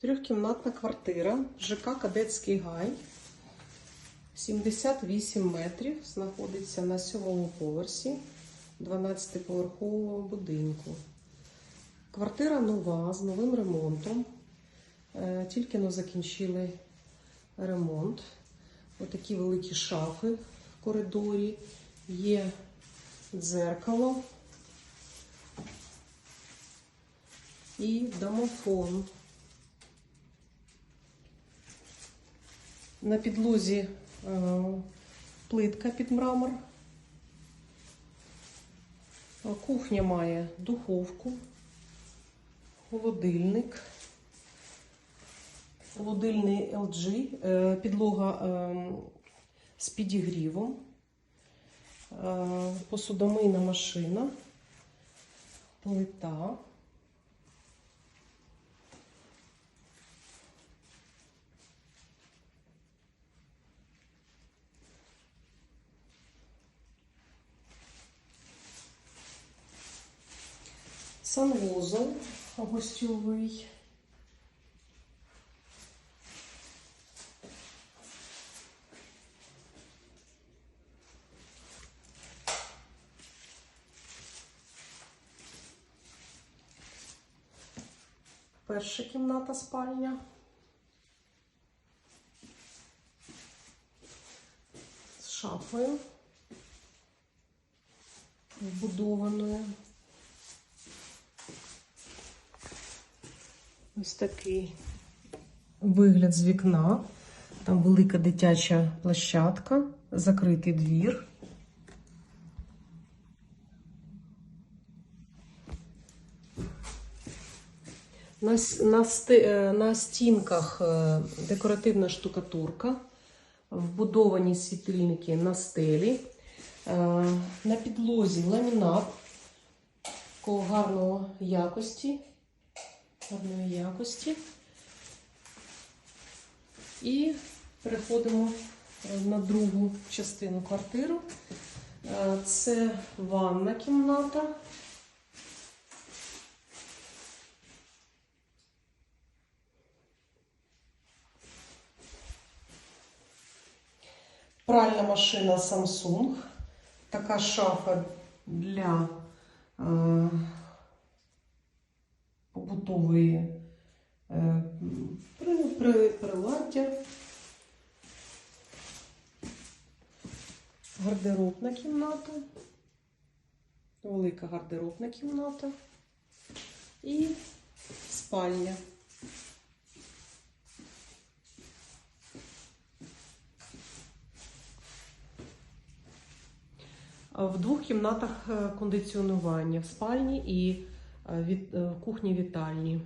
Трьохкімнатна квартира, ЖК Кадетський гай, 78 метрів, знаходиться на сьомому поверсі 12-поверхового будинку. Квартира нова, з новим ремонтом. Е, Тільки но закінчили ремонт. Отакі великі шафи в коридорі. Є дзеркало і домофон. На підлозі е, плитка під мрамор. Е, Кухня має духовку, холодильник, холодильний LG, е, підлога з підігрівом, посудомийна машина, плита. Санвузол гостьовий. Перша кімната спальня. З шафою вбудованою. Ось такий вигляд з вікна. Там велика дитяча площадка, закритий двір. На, на, е, на стінках е, декоративна штукатурка, вбудовані світильники на стелі, Е, на підлозі ламінат такого гарного якості гарної якості. І переходимо е, на другу частину квартиру. Е, Це ванна кімната. Пральна машина Samsung. Така шафа для побутової е, при, при, приладдя. Гардеробна кімната. Велика гардеробна кімната. І спальня. В двох кімнатах е, кондиціонування в спальні і від, е, кухні вітальні.